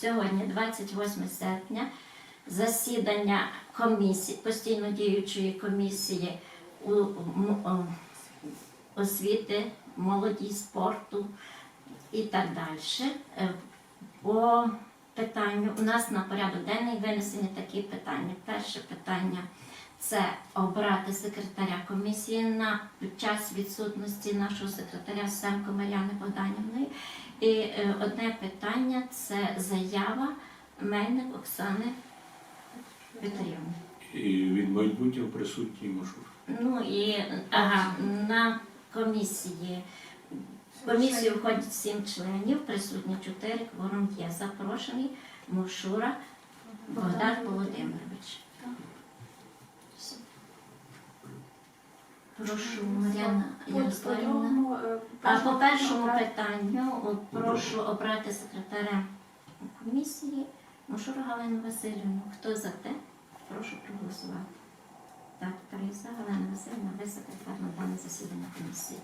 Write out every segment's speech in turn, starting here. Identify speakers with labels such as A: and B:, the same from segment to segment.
A: сьогодні, 28 серпня, засідання комісії, постійно діючої комісії у, м- о, освіти, молоді, спорту і так далі. Е, По питанню у нас на порядок денний винесені такі питання. Перше питання це обрати секретаря комісії на під час відсутності нашого секретаря Семко Мар'яни Богданівної. І е, одне питання це заява Мельник Оксани Петрівни.
B: І від майбутнього присутній Машур.
A: Ну і ага, на комісії. В комісію входять сім членів, присутні чотири, кворум є. Запрошений Мушура Богдан Володимирович. Прошу, Мар'яна Ярославівна.
C: е,
A: А по першому питанню от, прошу обрати секретарем комісії Мушура Галину Васильівну. Хто за те? Прошу проголосувати. Так, три за Галина Васильівна, ви секретар на дане засідання комісії.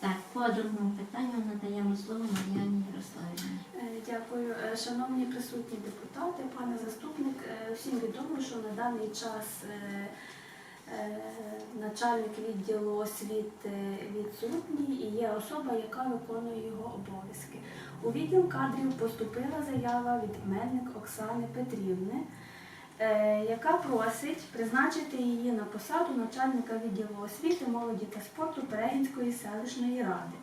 A: Так, по другому питанню надаємо слово Мар'яні Ярославівні.
C: Е, Дякую. Е, Шановні присутні депутати, пане заступник, всім відомо, що на даний час начальник відділу освіти відсутній і є особа, яка виконує його обов'язки. У відділ кадрів поступила заява від Мельник Оксани Петрівни, е, яка просить призначити її на посаду начальника відділу освіти, молоді та спорту Перегінської селищної ради.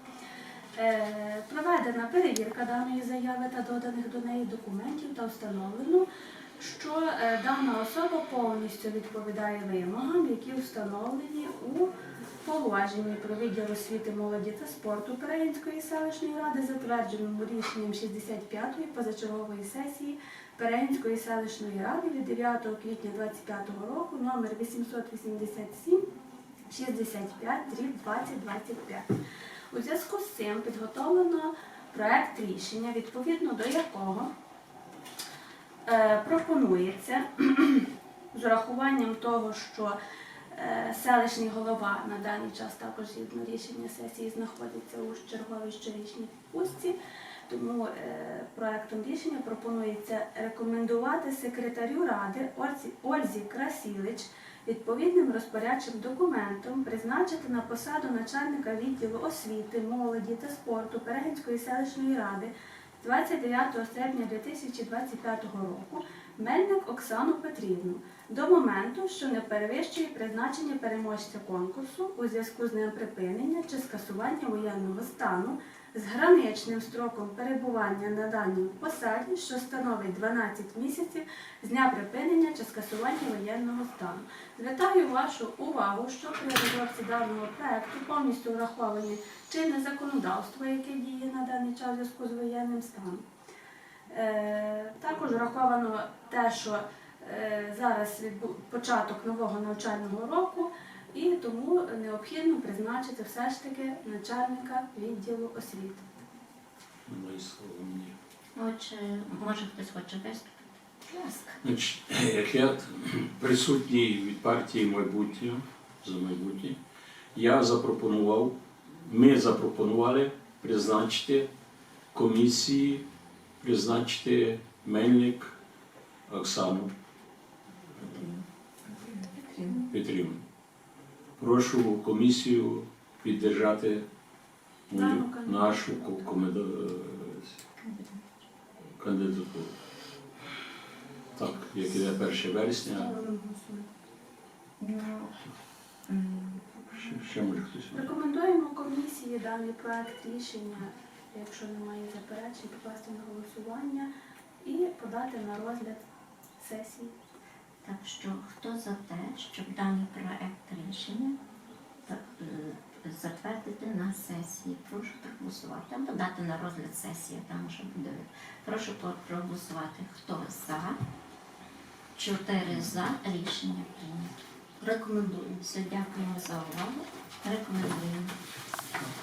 C: Е, Проведена перевірка даної заяви та доданих до неї документів та встановлено, що е, дана особа повністю відповідає вимогам, які встановлені у положенні про відділ освіти, молоді та спорту Перегінської селищної ради, затвердженому рішенням 65-ї позачергової сесії Перегінської селищної ради від 9 квітня 2025 року номер 887 65 2025. У зв'язку з цим підготовлено проект рішення, відповідно до якого пропонується з урахуванням того, що е, селищний голова на даний час також згідно рішення сесії знаходиться у черговій щорічній відпустці. Тому е, проектом рішення пропонується рекомендувати секретарю ради Ользі Красілич відповідним розпорядчим документом призначити на посаду начальника відділу освіти, молоді та спорту Перегінської селищної ради 29 серпня 2025 року Мельник Оксану Петрівну до моменту, що не перевищує призначення переможця конкурсу у зв'язку з ним припинення чи скасування воєнного стану з граничним строком перебування на даній посаді, що становить 12 місяців з дня припинення чи скасування воєнного стану. Звертаю вашу увагу, що при розробці даного проекту повністю враховані чинне законодавство, яке діє на даний час у зв'язку з воєнним станом. Е, також враховано те, що е, зараз початок нового навчального року, тому необхідно призначити все ж таки начальника відділу освіти.
B: Немає слова мені.
A: Отже, може хтось хоче виступити? Будь ласка.
B: Як я присутній від партії майбутнє за майбутнє, я запропонував, ми запропонували призначити комісії, призначити Мельник Оксану Петрівну. Прошу комісію піддержати мою, нашу кандидатуру. Так, як іде 1 вересня,
A: Ну,
B: ще, ще може хтось.
C: Рекомендуємо комісії даний проект рішення, якщо немає заперечень, покласти на голосування і подати на розгляд сесії.
A: Так що хто за те, щоб даний проект рішення е, затвердити на сесії? Прошу проголосувати або дати на розгляд сесії, там вже буде. Прошу проголосувати. Хто за? Чотири за рішення прийнято. Рекомендуємо. Все, дякуємо за увагу. Рекомендуємо.